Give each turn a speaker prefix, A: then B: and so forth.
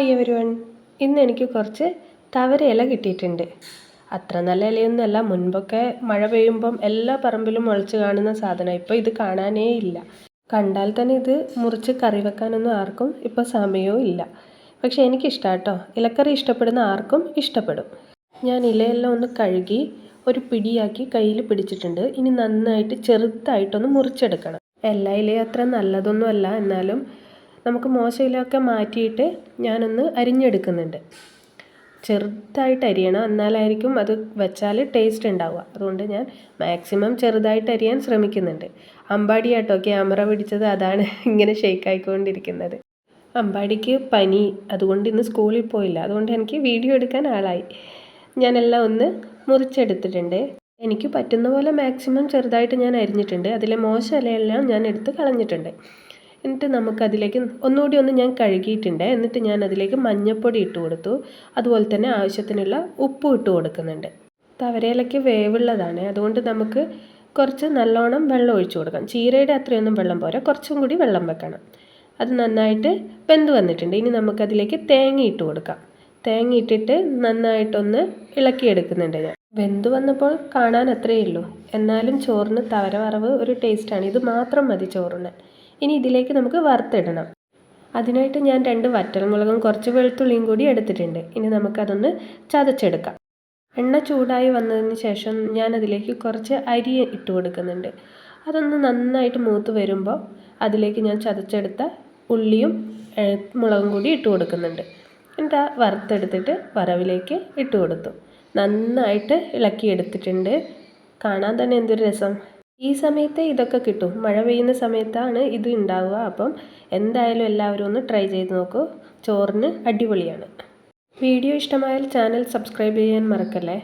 A: Hi everyone ഇന്ന് എനിക്ക് കുറച്ച് തവര ഇല കിട്ടിയിട്ടുണ്ട്. അത്ര നല്ല ഇലയൊന്നുമല്ല. മുൻപൊക്കെ മഴ പെയ്യുമ്പം എല്ലാ പറമ്പിലും മുളച്ച് കാണുന്ന സാധനം. ഇപ്പോൾ ഇത് കാണാനേ ഇല്ല. കണ്ടാൽ തന്നെ ഇത് മുറിച്ച് കറി വെക്കാനൊന്നും ആർക്കും ഇപ്പോൾ സമയവും ഇല്ല. പക്ഷേ എനിക്കിഷ്ടമാണ് കേട്ടോ ഇലക്കറി ഇഷ്ടപ്പെടുന്ന ആർക്കും ഇഷ്ടപ്പെടും. ഞാൻ ഇലയെല്ലാം ഒന്ന് കഴുകി ഒരു പിടിയാക്കി കയ്യിൽ പിടിച്ചിട്ടുണ്ട്. ഇനി നന്നായിട്ട് ചെറുതായിട്ടൊന്ന് മുറിച്ചെടുക്കണം. എല്ലാ ഇലയും അത്ര നല്ലതൊന്നുമല്ല. എന്നാലും നമുക്ക് മോശയിലൊക്കെ മാറ്റിയിട്ട് ഞാനൊന്ന് അരിഞ്ഞെടുക്കുന്നുണ്ട്. ചെറുതായിട്ട് അരിയണം. എന്നാലായിരിക്കും അത് വെച്ചാൽ ടേസ്റ്റ് ഉണ്ടാവുക. അതുകൊണ്ട് ഞാൻ മാക്സിമം ചെറുതായിട്ട് അരിയാൻ ശ്രമിക്കുന്നുണ്ട്. അമ്പാടി ആട്ടോ ക്യാമറ പിടിച്ചത് അതാണ് ഇങ്ങനെ ഷേക്ക് ആയിക്കൊണ്ടിരിക്കുന്നത്. അമ്പാടിക്ക് പനി. അതുകൊണ്ട് ഇന്ന് സ്കൂളിൽ പോയില്ല. അതുകൊണ്ട് എനിക്ക് വീഡിയോ എടുക്കാൻ ആളായി. ഞാനെല്ലാം ഒന്ന് മുറിച്ചെടുത്തിട്ടുണ്ട്. എനിക്ക് പറ്റുന്ന പോലെ മാക്സിമം ചെറുതായിട്ട് ഞാൻ അരിഞ്ഞിട്ടുണ്ട്. അതിലെ മോശം ഇലയെല്ലാം ഞാൻ എടുത്ത് കളഞ്ഞിട്ടുണ്ട്. എന്നിട്ട് നമുക്കതിലേക്ക് ഒന്നുകൂടി ഒന്ന് ഞാൻ കഴുകിയിട്ടുണ്ട്. എന്നിട്ട് ഞാൻ അതിലേക്ക് മഞ്ഞൾപ്പൊടി ഇട്ട് കൊടുത്തു. അതുപോലെ തന്നെ ആവശ്യത്തിനുള്ള ഉപ്പും ഇട്ട് കൊടുക്കുന്നുണ്ട്. തവരയിലയ്ക്ക് വേവുള്ളതാണ്. അതുകൊണ്ട് നമുക്ക് കുറച്ച് നല്ലോണം വെള്ളം ഒഴിച്ചു കൊടുക്കാം ചീരയുടെ അത്രയൊന്നും വെള്ളം പോരാ. കുറച്ചും കൂടി വെള്ളം വെക്കണം. അത് നന്നായിട്ട് വെന്ത് വന്നിട്ടുണ്ട്. ഇനി നമുക്കതിലേക്ക് തേങ്ങ ഇട്ട് കൊടുക്കാം. തേങ്ങ ഇട്ടിട്ട് നന്നായിട്ടൊന്ന് ഇളക്കിയെടുക്കുന്നുണ്ട് ഞാൻ. വെന്ത് വന്നപ്പോൾ കാണാൻ അത്രയേ ഉള്ളൂ. എന്നാലും ചോറിന് തവര വറവ് ഒരു ടേസ്റ്റാണ് ഇത് മാത്രം മതി ചോറിന്. ഇനി ഇതിലേക്ക് നമുക്ക് വറുത്തിടണം. അതിനായിട്ട് ഞാൻ രണ്ട് വറ്റൽമുളകും കുറച്ച് വെളുത്തുള്ളിയും കൂടി എടുത്തിട്ടുണ്ട്. ഇനി നമുക്കതൊന്ന് ചതച്ചെടുക്കാം. എണ്ണ ചൂടായി വന്നതിന് ശേഷം ഞാൻ അതിലേക്ക് കുറച്ച് അരി ഇട്ട് കൊടുക്കുന്നുണ്ട്. അതൊന്ന് നന്നായിട്ട് മൂത്ത് വരുമ്പോൾ അതിലേക്ക് ഞാൻ ചതച്ചെടുത്ത ഉള്ളിയും മുളകും കൂടി ഇട്ട് കൊടുക്കുന്നുണ്ട്. എന്നിട്ട് വറുത്തെടുത്തിട്ട് വറവിലേക്ക് ഇട്ട് കൊടുത്തു. നന്നായിട്ട് ഇളക്കിയെടുത്തിട്ടുണ്ട്. കാണാൻ തന്നെ എന്തൊരു രസം. ഈ സമയത്തെ ഇതൊക്കെ കിട്ടും. മഴ പെയ്യുന്ന സമയത്താണ് ഇത് ഉണ്ടാവുക. അപ്പം എന്തായാലും എല്ലാവരും ഒന്ന് ട്രൈ ചെയ്ത് നോക്കൂ. ചോറിന് അടിപൊളിയാണ്. വീഡിയോ ഇഷ്ടമായാൽ ചാനൽ സബ്സ്ക്രൈബ് ചെയ്യാൻ മറക്കല്ലേ?